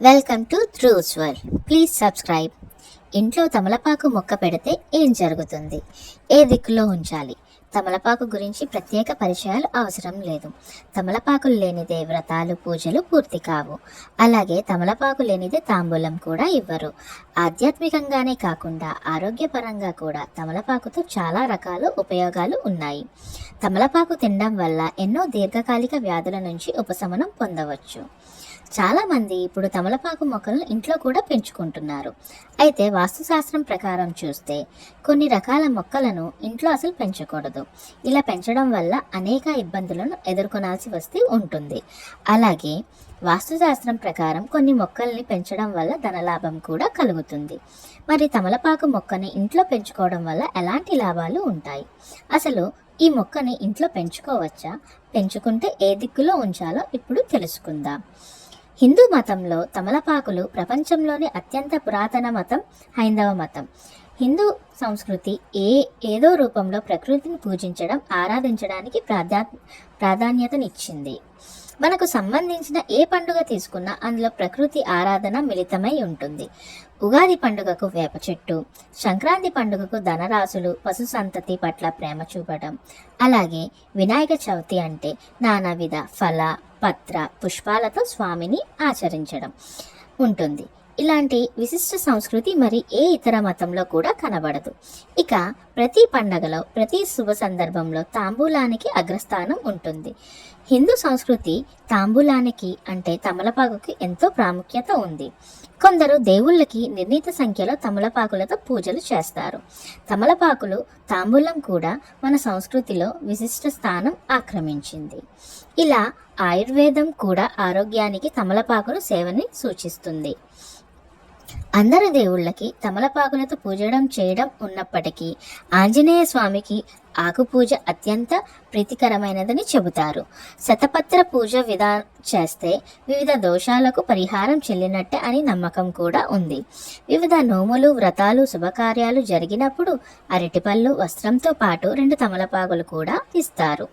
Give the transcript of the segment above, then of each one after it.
Welcome to త్రూస్ world please subscribe ఇంట్లో తమలపాకు మొక్క పెడితే ఏం జరుగుతుంది? ఏ దిక్కులో ఉంచాలి? తమలపాకు గురించి ప్రత్యేక పరిచయాలు అవసరం లేదు. తమలపాకులు లేనిదే వ్రతాలు పూజలు పూర్తి కావు. అలాగే తమలపాకు లేనిదే తాంబూలం కూడా ఇవ్వరు. ఆధ్యాత్మికంగానే కాకుండా ఆరోగ్యపరంగా కూడా తమలపాకుతో చాలా రకాల ఉపయోగాలు ఉన్నాయి. తమలపాకు తినడం వల్ల ఎన్నో దీర్ఘకాలిక వ్యాధుల నుంచి ఉపశమనం పొందవచ్చు. చాలామంది ఇప్పుడు తమలపాకు మొక్కలను ఇంట్లో కూడా పెంచుకుంటున్నారు. అయితే వాస్తుశాస్త్రం ప్రకారం చూస్తే కొన్ని రకాల మొక్కలను ఇంట్లో అసలు పెంచకూడదు. ఇలా పెంచడం వల్ల అనేక ఇబ్బందులను ఎదుర్కొనాల్సి వస్తే ఉంటుంది. అలాగే వాస్తుశాస్త్రం ప్రకారం కొన్ని మొక్కల్ని పెంచడం వల్ల ధనలాభం కూడా కలుగుతుంది. మరి తమలపాకు మొక్కని ఇంట్లో పెంచుకోవడం వల్ల ఎలాంటి లాభాలు ఉంటాయి? అసలు ఈ మొక్కని ఇంట్లో పెంచుకోవచ్చా? పెంచుకుంటే ఏ దిక్కులో ఉంచాలో ఇప్పుడు తెలుసుకుందాం. హిందూ మతంలో తమలపాకులు ప్రపంచంలోని అత్యంత పురాతన మతం హైందవ మతం. హిందూ సంస్కృతి ఏ ఏదో రూపంలో ప్రకృతిని పూజించడం ఆరాధించడానికి ప్రాధా ప్రాధాన్యతనిచ్చింది. మనకు సంబంధించిన ఏ పండుగ తీసుకున్నా అందులో ప్రకృతి ఆరాధన మిళితమై ఉంటుంది. ఉగాది పండుగకు వేప చెట్టు సంక్రాంతి పండుగకు ధనరాశులు పశు సంతతి పట్ల ప్రేమ చూపడం అలాగే వినాయక చవితి అంటే నానావిధ ఫల పత్ర పుష్పాలతో స్వామిని ఆచరించడం ఉంటుంది. ఇలాంటి విశిష్ట సంస్కృతి మరి ఏ ఇతర మతంలో కూడా కనబడదు. ఇక ప్రతి పండగలో ప్రతి శుభ సందర్భంలో తాంబూలానికి అగ్రస్థానం ఉంటుంది. హిందూ సంస్కృతి తాంబూలానికి అంటే తమలపాకుకి ఎంతో ప్రాముఖ్యత ఉంది. కొందరు దేవుళ్ళకి నిర్ణీత సంఖ్యలో తమలపాకులతో పూజలు చేస్తారు. తమలపాకులు తాంబూలం కూడా మన సంస్కృతిలో విశిష్ట స్థానం ఆక్రమించింది. ఇలా ఆయుర్వేదం కూడా ఆరోగ్యానికి తమలపాకులు సేవని సూచిస్తుంది. అందరు దేవుళ్ళకి తమలపాకులతో పూజడం చేయడం ఉన్నప్పటికీ ఆంజనేయ స్వామికి ఆకు పూజ అత్యంత ప్రీతికరమైనదని చెబుతారు. శతపత్ర పూజ విధా చేస్తే వివిధ దోషాలకు పరిహారం చెల్లినట్టే అని నమ్మకం కూడా ఉంది. వివిధ నోములు వ్రతాలు శుభకార్యాలు జరిగినప్పుడు అరటిపళ్ళు వస్త్రంతో పాటు రెండు తమలపాకులు కూడా ఇస్తారు.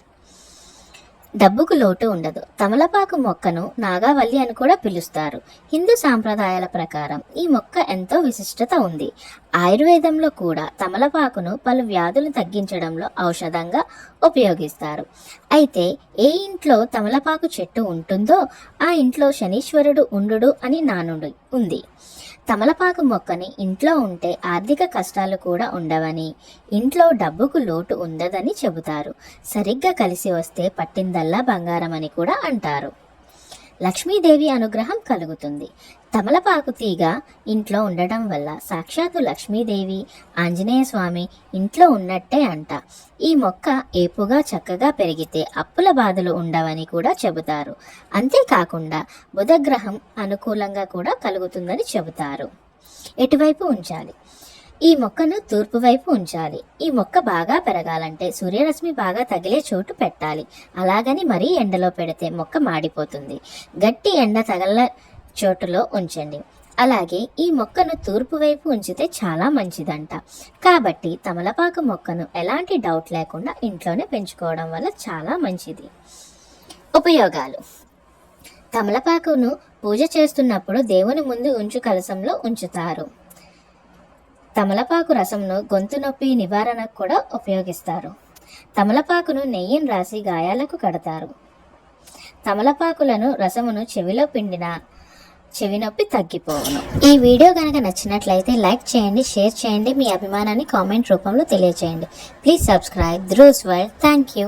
డబ్బుకు లోటు ఉండదు. తమలపాకు మొక్కను నాగావల్లి అని కూడా పిలుస్తారు. హిందూ సాంప్రదాయాల ప్రకారం ఈ మొక్క ఎంతో విశిష్టత ఉంది. ఆయుర్వేదంలో కూడా తమలపాకును పలు వ్యాధులను తగ్గించడంలో ఔషధంగా ఉపయోగిస్తారు. అయితే ఏ ఇంట్లో తమలపాకు చెట్టు ఉంటుందో ఆ ఇంట్లో శనీశ్వరుడు ఉండు అని నానుడు. ఉంది. తమలపాకు మొక్కని ఇంట్లో ఉంటే ఆర్థిక కష్టాలు కూడా ఉండవని ఇంట్లో డబ్బుకు లోటు ఉండదని చెబుతారు. సరిగ్గా కలిసి వస్తే పట్టిందల్లా బంగారం అని కూడా అంటారు. లక్ష్మీదేవి అనుగ్రహం కలుగుతుంది. తమలపాకు తీగ ఇంట్లో ఉండటం వల్ల సాక్షాత్తు లక్ష్మీదేవి ఆంజనేయ స్వామి ఇంట్లో ఉన్నట్టే అంట. ఈ మొక్క ఏపుగా చక్కగా పెరిగితే అప్పుల బాధలు ఉండవని కూడా చెబుతారు. అంతేకాకుండా బుధగ్రహం అనుకూలంగా కూడా కలుగుతుందని చెబుతారు. ఎటువైపు ఉంచాలి? ఈ మొక్కను తూర్పు వైపు ఉంచాలి. ఈ మొక్క బాగా పెరగాలంటే సూర్యరశ్మి బాగా తగిలే చోటు పెట్టాలి. అలాగని మరీ ఎండలో పెడితే మొక్క మాడిపోతుంది. గట్టి ఎండ తగల చోటులో ఉంచండి. అలాగే ఈ మొక్కను తూర్పు వైపు ఉంచితే చాలా మంచిదంట. కాబట్టి తమలపాకు మొక్కను ఎలాంటి డౌట్ లేకుండా ఇంట్లోనే పెంచుకోవడం వల్ల చాలా మంచిది. ఉపయోగాలు. తమలపాకును పూజ చేస్తున్నప్పుడు దేవుని ముందు ఉంచు కలసంలో ఉంచుతారు. తమలపాకు రసంను గొంతు నొప్పి నివారణకు కూడా ఉపయోగిస్తారు. తమలపాకును నెయ్యిని రాసి గాయాలకు కడతారు. తమలపాకులను రసమును చెవిలో పిండిన చెవి నొప్పి తగ్గిపోవును. ఈ వీడియో కనుక నచ్చినట్లయితే లైక్ చేయండి షేర్ చేయండి మీ అభిమానాన్ని కామెంట్ రూపంలో తెలియచేయండి. Please subscribe. ధ్రూస్ world thank you